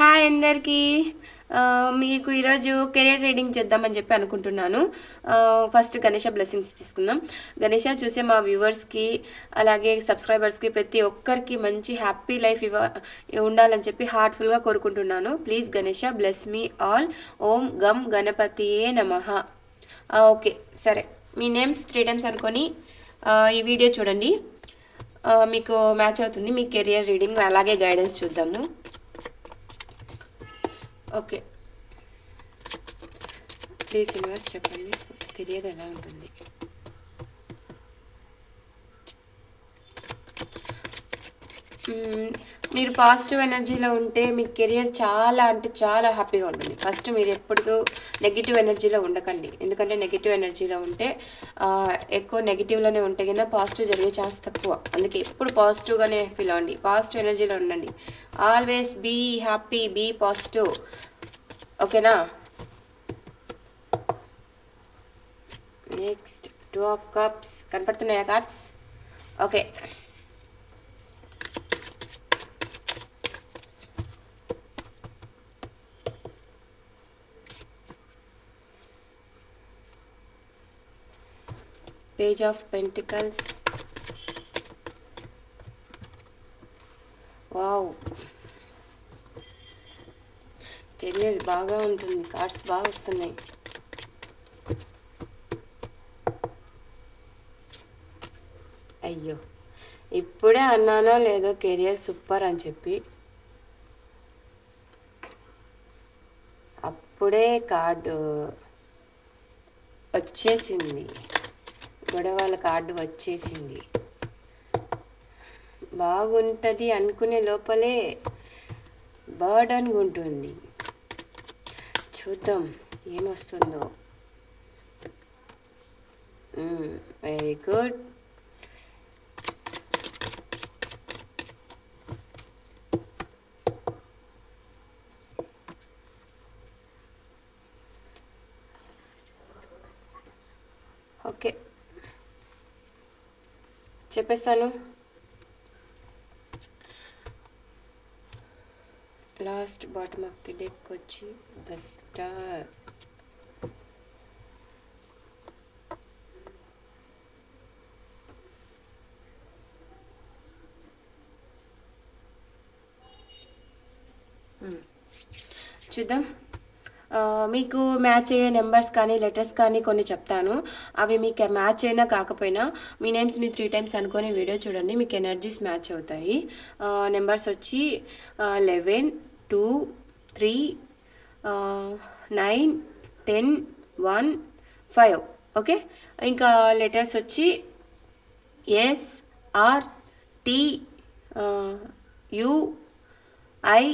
Hi అందరికీ. మీకు ఈరోజు కెరియర్ రీడింగ్ చేద్దామని చెప్పి అనుకుంటున్నాను. ఫస్ట్ గణేష బ్లెస్సింగ్స్ తీసుకుందాం. గణేష చూసే మా వ్యూవర్స్కి అలాగే సబ్స్క్రైబర్స్కి ప్రతి ఒక్కరికి మంచి హ్యాపీ లైఫ్ ఇవ్వ ఉండాలని చెప్పి హార్ట్ఫుల్గా కోరుకుంటున్నాను. Please Ganesha bless me all. ఓం గమ్ గణపతియే నమ. ఓకే సరే. మీ నేమ్స్ త్రీ టైమ్స్ అనుకొని ఈ వీడియో చూడండి. మీకు మ్యాచ్ అవుతుంది. మీ కెరియర్ రీడింగ్ అలాగే గైడెన్స్ చూద్దాము. ఓకే. ప్లీజ్ యూనివర్స్ చెప్పండి. కెరియర్ ఎలా ఉంటుంది? మీరు పాజిటివ్ ఎనర్జీలో ఉంటే మీ కెరియర్ చాలా అంటే చాలా హ్యాపీగా ఉంటుంది. ఫస్ట్ మీరు ఎప్పుడు నెగిటివ్ ఎనర్జీలో ఉండకండి. ఎందుకంటే నెగిటివ్ ఎనర్జీలో ఉంటే ఎక్కువ నెగిటివ్లోనే ఉంటే కన్నా పాజిటివ్ జరిగే ఛాన్స్ తక్కువ. అందుకే ఎప్పుడు పాజిటివ్గానే ఫీల్ అవ్వండి. పాజిటివ్ ఎనర్జీలో ఉండండి. Always be happy be positive. ఓకేనా? Next two of cups. కనపడుతున్నాయా cards? Okay. Page of pentacles wow career బాగా ఉంటుంది. కార్డ్స్ బాగా వస్తున్నాయి. అయ్యో. ఇప్పుడే అన్నానో లేదో కెరియర్ సూపర్ అని చెప్పి. అప్పుడే కార్డు uh, వచ్చేసింది. గొడవల కార్డు వచ్చేసింది. బాగుంటుంది అనుకునే లోపలే బర్డన్గా ఉంటుంది చూద్దాం ఏమొస్తుందో. Very good. ఓకే. చెప్పేస్తాను last bottom of the deck వచ్చి ద స్టార్ చూద్దాం మీకు మ్యాచ్ అయ్యే నెంబర్స్ కానీ లెటర్స్ కానీ కొన్ని చెప్తాను. అవి మీకు మ్యాచ్ అయినా కాకపోయినా మీ నేమ్స్ని త్రీ టైమ్స్ అనుకొని వీడియో చూడండి మీకు ఎనర్జీస్ మ్యాచ్ అవుతాయి. నెంబర్స్ వచ్చి eleven two three nine ten one five. Okay? ఇంకా లెటర్స్ వచ్చి S R T U I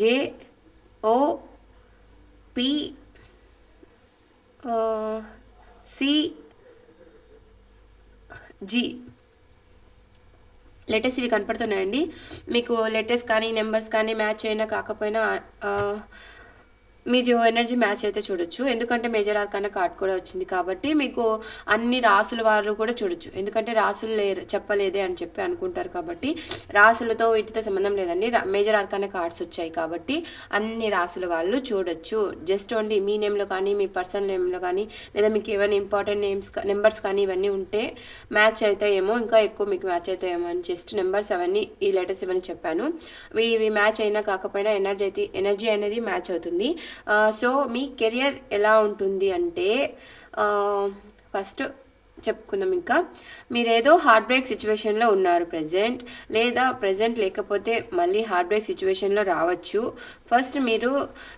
J O P C G letters ఇవి కనపడుతున్నాయండి. మీకు లెటర్స్ కానీ నెంబర్స్ కానీ మ్యాచ్ అయినా కాకపోయినా uh, మీరు ఎనర్జీ మ్యాచ్ అయితే చూడొచ్చు. ఎందుకంటే మేజర్ ఆర్కాన కార్డ్ కూడా వచ్చింది కాబట్టి మీకు అన్ని రాసుల వారు కూడా చూడొచ్చు. ఎందుకంటే రాసులు లేరు చెప్పలేదే అని చెప్పి అనుకుంటారు కాబట్టి రాసులతో వీటితో సంబంధం లేదండి. మేజర్ ఆర్కాన కార్డ్స్ వచ్చాయి కాబట్టి అన్ని రాసుల వాళ్ళు చూడొచ్చు. జస్ట్ ఓన్లీ మీ నేమ్లో కానీ మీ పర్సనల్ నేమ్లో కానీ లేదా మీకు ఏమైనా ఇంపార్టెంట్ నేమ్స్ నెంబర్స్ కానీ ఇవన్నీ ఉంటే మ్యాచ్ అవుతాయేమో ఇంకా ఎక్కువ మీకు మ్యాచ్ అవుతాయేమో అని జస్ట్ నెంబర్స్ అవన్నీ ఈ లెటర్స్ ఇవన్నీ చెప్పాను. ఇవి మ్యాచ్ అయినా కాకపోయినా ఎనర్జీ అయితే ఎనర్జీ అనేది మ్యాచ్ అవుతుంది. Uh, సో మీ కెరియర్ ఎలా ఉంటుంది అంటే uh, ఫస్ట్ చెప్పుకుందాం ఇంకా. మీరు ఏదో హార్ట్ బ్రేక్ సిచ్యువేషన్లో ఉన్నారు ప్రజెంట్ లేదా ప్రజెంట్ లేకపోతే మళ్ళీ హార్ట్ బ్రేక్ సిచ్యువేషన్లో రావచ్చు. ఫస్ట్ మీరు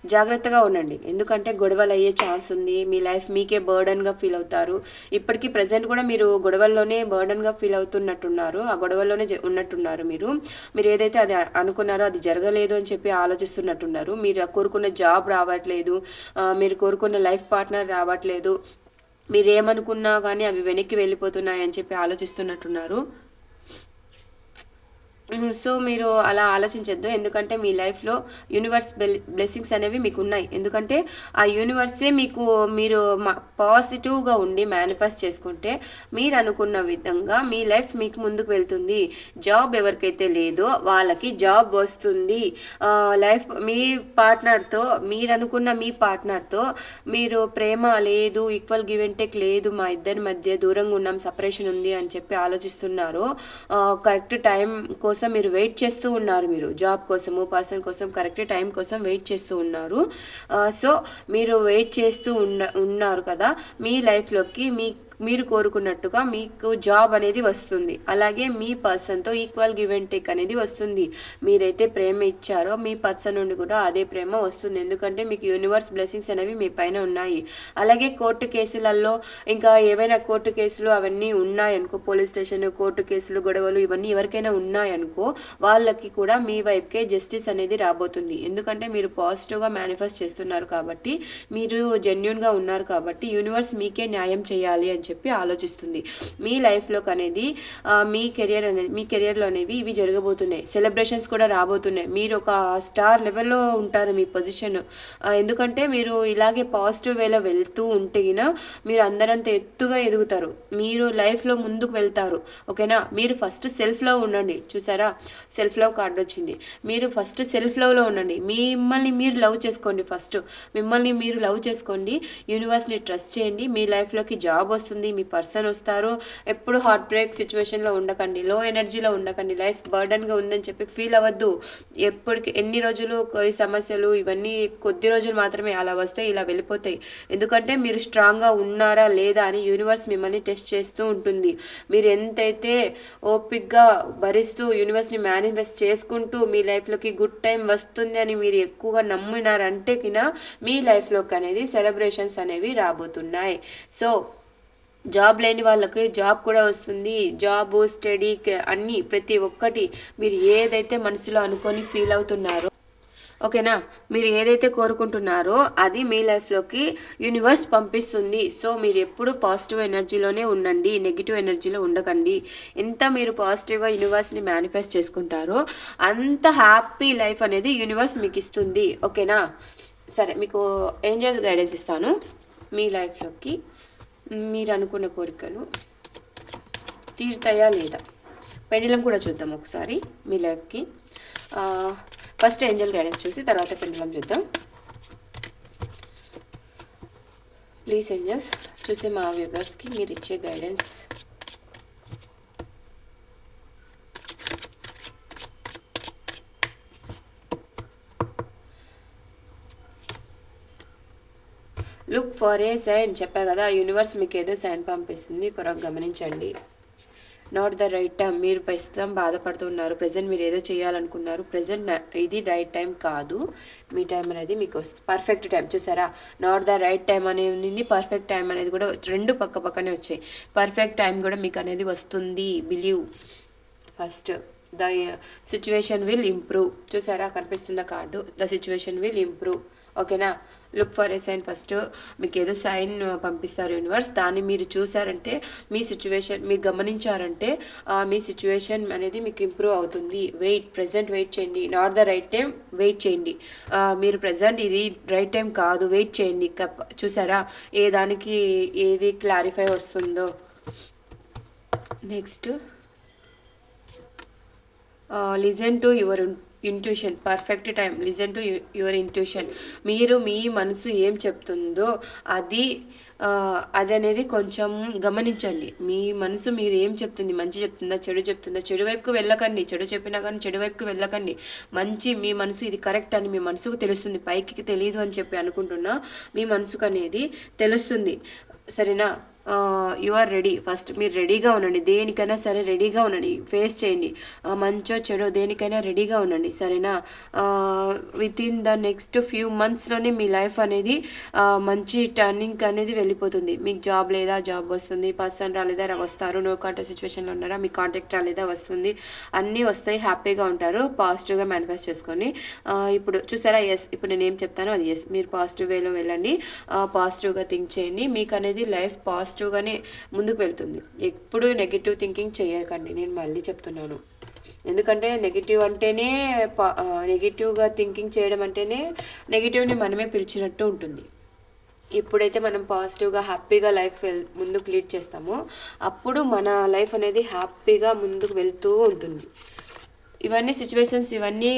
జాగ్రత్తగా ఉండండి. ఎందుకంటే గొడవలు అయ్యే ఛాన్స్ ఉంది. మీ లైఫ్ మీకే బర్డన్గా ఫీల్ అవుతారు. ఇప్పటికీ ప్రజెంట్ కూడా మీరు గొడవల్లోనే బర్డన్గా ఫీల్ అవుతున్నట్టున్నారు. ఆ గొడవల్లోనే ఉన్నట్టున్నారు మీరు. మీరు ఏదైతే అది అనుకున్నారో అది జరగలేదు అని చెప్పి ఆలోచిస్తున్నట్టున్నారు. మీరు కోరుకున్న జాబ్ రావట్లేదు. మీరు కోరుకున్న లైఫ్ పార్ట్నర్ రావట్లేదు. మీరేమనుకున్నా కానీ అవి వెనక్కి వెళ్ళిపోతున్నాయి అని చెప్పి ఆలోచిస్తున్నట్టున్నారు. సో, మీరు అలా ఆలోచించద్దు ఎందుకంటే మీ లైఫ్‌లో యూనివర్స్ బెల్ బ్లెస్సింగ్స్ అనేవి మీకు ఉన్నాయి ఎందుకంటే ఆ యూనివర్సే మీకు మీరు పాజిటివ్‌గా ఉండి మేనిఫెస్ట్ చేసుకుంటే మీరు అనుకున్న విధంగా మీ లైఫ్ మీకు ముందుకు వెళ్తుంది. జాబ్ ఎవరికైతే లేదో వాళ్ళకి జాబ్ వస్తుంది. లైఫ్ మీ పార్ట్నర్‌తో మీరు అనుకున్న మీ పార్ట్నర్‌తో మీరు ప్రేమ లేదు, ఈక్వల్ గివ్ అండ్ టేక్ లేదు, మా ఇద్దరి మధ్య దూరంగా ఉన్నాం, సపరేషన్ ఉంది అని చెప్పి ఆలోచిస్తున్నారు. కరెక్ట్ టైం కోసం కోసం మీరు వెయిట్ చేస్తూ ఉన్నారు మీరు. జాబ్ కోసము, పర్సన్ కోసం కరెక్ట్ టైం కోసం వెయిట్ చేస్తూ ఉన్నారు. సో, మీరు వెయిట్ చేస్తూ ఉన్న ఉన్నారు కదా! మీ లైఫ్‌లోకి మీ మీరు కోరుకున్నట్టుగా మీకు జాబ్ అనేది వస్తుంది. అలాగే మీ పర్సన్‌తో ఈక్వల్ గివ్ అండ్ టేక్ అనేది వస్తుంది. మీరైతే ప్రేమ ఇచ్చారో మీ పర్సన్ నుండి కూడా అదే ప్రేమ వస్తుంది. ఎందుకంటే మీకు యూనివర్స్ బ్లెస్సింగ్స్ అనేవి మీ పైన ఉన్నాయి. అలాగే కోర్టు కేసులలో ఇంకా ఏవైనా కోర్టు కేసులు అవన్నీ ఉన్నాయనుకో పోలీస్ స్టేషన్, కోర్టు కేసులు, గొడవలు ఇవన్నీ ఎవరికైనా ఉన్నాయనుకో వాళ్ళకి కూడా మీ వైపుకే జస్టిస్ అనేది రాబోతుంది. ఎందుకంటే మీరు పాజిటివ్‌గా మేనిఫెస్ట్ చేస్తున్నారు కాబట్టి, మీరు జెన్యున్గా ఉన్నారు కాబట్టి యూనివర్స్ మీకే న్యాయం చేయాలి అని చెప్పి ఆలోచిస్తుంది. మీ లైఫ్‌లోకి అనేది మీ కెరియర్ అనేది మీ కెరియర్‌లో అనేవి ఇవి జరగబోతున్నాయి. సెలబ్రేషన్స్ కూడా రాబోతున్నాయి. మీరు ఒక స్టార్ లెవెల్‌లో ఉంటారు మీ పొజిషన్. ఎందుకంటే మీరు ఇలాగే పాజిటివ్ వేలో వెళ్తూ ఉంటేనా మీరు అందరంత ఎత్తుగా ఎదుగుతారు. మీరు లైఫ్‌లో ముందుకు వెళ్తారు. ఓకేనా? మీరు ఫస్ట్ సెల్ఫ్ లవ్ ఉండండి. చూసారా? సెల్ఫ్ లవ్ కార్డ్ వచ్చింది. మీరు ఫస్ట్ సెల్ఫ్ లవ్‌లో ఉండండి. మిమ్మల్ని మీరు లవ్ చేసుకోండి ఫస్ట్. మిమ్మల్ని మీరు లవ్ చేసుకోండి. యూనివర్స్‌ని ట్రస్ట్ చేయండి. మీ లైఫ్‌లోకి జాబ్ వస్తుంది. మీ పర్సన్ వస్తారు. ఎప్పుడు హార్ట్ బ్రేక్ సిచ్యువేషన్లో ఉండకండి. లో ఎనర్జీలో ఉండకండి. లైఫ్ బర్డెన్‌గా ఉందని చెప్పి ఫీల్ అవ్వద్దు. ఎప్పటికి ఎన్ని రోజులు ఈ సమస్యలు ఇవన్నీ కొద్ది రోజులు మాత్రమే అలా వస్తాయి. ఇలా వెళ్ళిపోతాయి. ఎందుకంటే మీరు స్ట్రాంగ్‌గా ఉన్నారా లేదా అని యూనివర్స్ మిమ్మల్ని టెస్ట్ చేస్తూ ఉంటుంది. మీరు ఎంతైతే ఓపిక్గా భరిస్తూ యూనివర్స్‌ని మేనిఫెస్ట్ చేసుకుంటూ మీ లైఫ్‌లోకి గుడ్ టైం వస్తుంది అని మీరు ఎక్కువగా నమ్మినారంటే కినా మీ లైఫ్‌లోకి అనేది సెలబ్రేషన్స్ అనేవి రాబోతున్నాయి. సో, జాబ్ లేని వాళ్ళకి జాబ్ కూడా వస్తుంది. జాబు, స్టడీ అన్నీ ప్రతి ఒక్కటి మీరు ఏదైతే మనసులో అనుకొని ఫీల్ అవుతున్నారో ఓకేనా? మీరు ఏదైతే కోరుకుంటున్నారో అది మీ లైఫ్‌లోకి యూనివర్స్ పంపిస్తుంది. సో, మీరు ఎప్పుడు పాజిటివ్ ఎనర్జీలోనే ఉండండి. నెగిటివ్ ఎనర్జీలో ఉండకండి. ఎంత మీరు పాజిటివ్‌గా యూనివర్స్‌ని మేనిఫెస్ట్ చేసుకుంటారో అంత హ్యాపీ లైఫ్ అనేది యూనివర్స్ మీకు ఇస్తుంది. ఓకేనా? సరే మీకు ఏంజల్ గైడెన్స్ ఇస్తాను. మీ లైఫ్‌లోకి మీరు అనుకున్న కోరికలు తీరుతాయా లేదా? పెండలం కూడా చూద్దాం ఒకసారి మీ లైఫ్‌కి. ఫస్ట్ ఏంజెల్ గైడెన్స్ చూసి తర్వాత పెండలం చూద్దాం. ప్లీజ్ ఏంజల్స్ చూసే మా వ్యూవర్స్‌కి మీరు ఇచ్చే guidance look for a sign చెప్పా కదా యూనివర్స్ మీకు ఏదో సైన్ పంపిస్తుంది. కొరకు గమనించండి. నాట్ ద రైట్ టైం మీరు ప్రస్తుతం బాధపడుతున్నారు. ప్రజెంట్ మీరు ఏదో చేయాలనుకున్నారు. ప్రజెంట్ ఇది రైట్ టైం కాదు. మీ టైం అనేది మీకు వస్తుంది పర్ఫెక్ట్ టైం చూసారా? నాట్ ద రైట్ టైం అనేది ఉంది పర్ఫెక్ట్ టైం అనేది కూడా రెండు పక్క పక్కనే వచ్చాయి. పర్ఫెక్ట్ టైం కూడా మీకు అనేది వస్తుంది. Believe first the situation will improve చూసారా? కనిపిస్తుందా card? The situation will improve ఓకేనా? Look for a sign first మీకు ఏదో సైన్ పంపిస్తారు యూనివర్స్. దాన్ని మీరు చూసారంటే మీ సిచ్యువేషన్ మీరు గమనించారంటే మీ సిచ్యువేషన్ అనేది మీకు ఇంప్రూవ్ అవుతుంది. వెయిట్ ప్రెజెంట్ వెయిట్ చేయండి. Not the right time wait చేయండి. మీరు ప్రజెంట్ ఇది రైట్ టైం కాదు వెయిట్ చేయండి. కప్ చూసారా? ఏ దానికి ఏది క్లారిఫై వస్తుందో. Next listen to your intuition perfect time listen to your intuition మీరు మీ మనసు ఏం చెప్తుందో అది అది అనేది కొంచెం గమనించండి. మీ మనసు మీరు ఏం చెప్తుంది? మంచి చెప్తుందా? చెడు చెప్తుందా? చెడు వైపుకు వెళ్ళకండి. చెడు చెప్పినా కానీ చెడు వైపుకు వెళ్ళకండి. మంచి మీ మనసు ఇది కరెక్ట్ అని మీ మనసుకు తెలుస్తుంది. పైకి తెలియదు అని చెప్పి అనుకుంటున్నా మీ మనసుకు అనేది తెలుస్తుంది. సరేనా? యు ఆర్ రెడీ ఫస్ట్ మీరు రెడీగా ఉండండి. దేనికైనా సరే రెడీగా ఉండండి. ఫేస్ చేయండి. మంచో చెడో దేనికైనా రెడీగా ఉండండి. సరేనా? With within the next few మంత్స్‌లోనే మీ లైఫ్ అనేది మంచి టర్నింగ్ అనేది వెళ్ళిపోతుంది. మీకు జాబ్ లేదా? జాబ్ వస్తుంది. పర్సన్ రాలేదా? వస్తారు. నో కాంటాక్ట్ సిచ్యువేషన్లో ఉన్నారా? మీ కాంటాక్ట్ రాలేదా? వస్తుంది. అన్నీ వస్తాయి. హ్యాపీగా ఉంటారు. పాజిటివ్‌గా మేనిఫెస్ట్ చేసుకొని ఇప్పుడు చూసారా? ఎస్ ఇప్పుడు నేను ఏం చెప్తానో అది ఎస్ మీరు పాజిటివ్ వేలో వెళ్ళండి. పాజిటివ్‌గా థింక్ చేయండి. మీకు అనేది లైఫ్ పాజిటివ్‌గానే ముందుకు వెళ్తుంది. ఎప్పుడు నెగిటివ్ థింకింగ్ చేయకండి. నేను మళ్ళీ చెప్తున్నాను. ఎందుకంటే నెగిటివ్ అంటేనే నెగిటివ్గా థింకింగ్ చేయడం అంటేనే నెగిటివ్ని మనమే పిలిచినట్టు ఉంటుంది ఎప్పుడైతే మనం పాజిటివ్గా హ్యాపీగా లైఫ్ వెల్ ముందుకు లీడ్ చేస్తామో అప్పుడు మన లైఫ్ అనేది హ్యాపీగా ముందుకు వెళ్తూ ఉంటుంది ఇవన్నీ సిచ్యువేషన్స్ ఇవన్నీ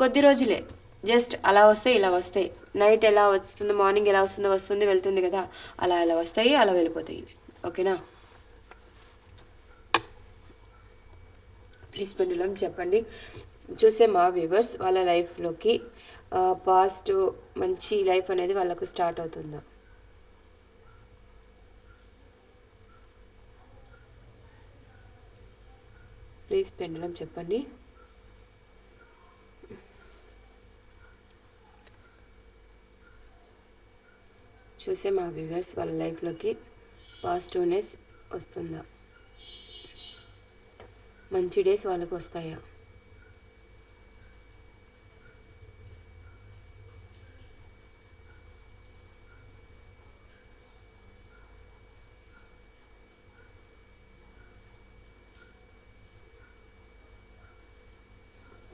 కొద్ది రోజులే జస్ట్ అలా వస్తాయి ఇలా వస్తాయి నైట్ ఎలా వస్తుంది మార్నింగ్ ఎలా వస్తుందో వస్తుంది వెళ్తుంది కదా. అలా ఎలా వస్తాయి అలా వెళ్ళిపోతాయి. ఓకేనా? ప్లీజ్ పెండులం చెప్పండి. చూసే మా వ్యూవర్స్ వాళ్ళ లైఫ్లోకి పాస్ట్ మంచి లైఫ్ అనేది వాళ్ళకు స్టార్ట్ అవుతుందా? ప్లీజ్ పెండులం చెప్పండి. చూసే మా వ్యూవర్స్ వాళ్ళ లైఫ్లోకి పాజిటివ్నెస్ వస్తుందా? మంచి డేస్ వాళ్ళకు వస్తాయా?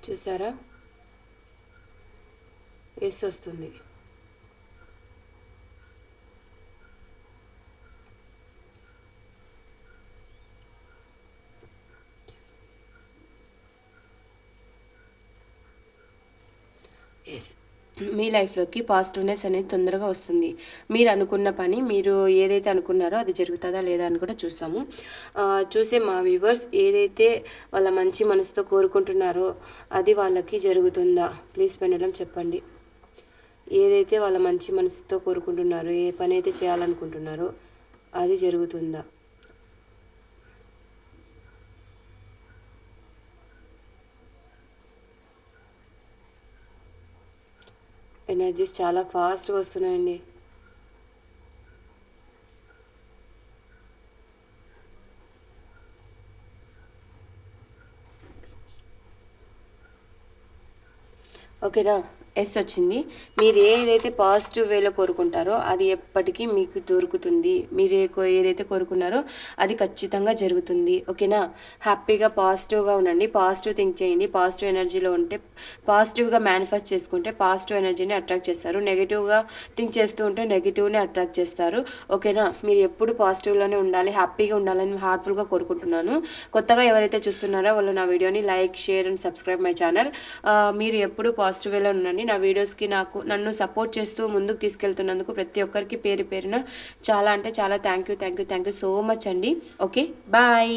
చూసారా? ఎస్ వస్తుంది. మీ లైఫ్లోకి పాజిటివ్నెస్ అనేది తొందరగా వస్తుంది. మీరు అనుకున్న పని మీరు ఏదైతే అనుకున్నారో అది జరుగుతుందా లేదా అని కూడా చూస్తాము. చూసే మా వ్యూవర్స్ ఏదైతే వాళ్ళ మంచి మనసుతో కోరుకుంటున్నారో అది వాళ్ళకి జరుగుతుందా? ప్లీజ్ పెండలం చెప్పండి. ఏదైతే వాళ్ళ మంచి మనసుతో కోరుకుంటున్నారో ఏ పని అయితే చేయాలనుకుంటున్నారో అది జరుగుతుందా? ఎనర్జీస్ చాలా ఫాస్ట్గా వస్తున్నాయండి. ఓకేనా? ఎస్ వచ్చింది. మీరు ఏదైతే పాజిటివ్ వేలో కోరుకుంటారో అది ఎప్పటికీ మీకు దొరుకుతుంది. మీరు ఏదైతే కోరుకున్నారో అది ఖచ్చితంగా జరుగుతుంది. ఓకేనా? హ్యాపీగా పాజిటివ్గా ఉండండి. పాజిటివ్ థింక్ చేయండి. పాజిటివ్ ఎనర్జీలో ఉంటే పాజిటివ్గా మేనిఫెస్ట్ చేసుకుంటే పాజిటివ్ ఎనర్జీని అట్రాక్ట్ చేస్తారు. నెగిటివ్గా థింక్ చేస్తూ ఉంటే నెగిటివ్ని అట్రాక్ట్ చేస్తారు. ఓకేనా? మీరు ఎప్పుడు పాజిటివ్లోనే ఉండాలి. హ్యాపీగా ఉండాలని హార్ట్ఫుల్గా కోరుకుంటున్నాను. కొత్తగా ఎవరైతే చూస్తున్నారో వాళ్ళు నా వీడియోని like share and subscribe my channel. మీరు ఎప్పుడు పాజిటివ్ వేలో ఉండండి. నా వీడియోస్కి నాకు నన్ను సపోర్ట్ చేస్తూ ముందుకు తీసుకెళ్తున్నందుకు ప్రతి ఒక్కరికి పేరు పేరున చాలా అంటే చాలా thank you thank you thank you so much అండి. Okay bye.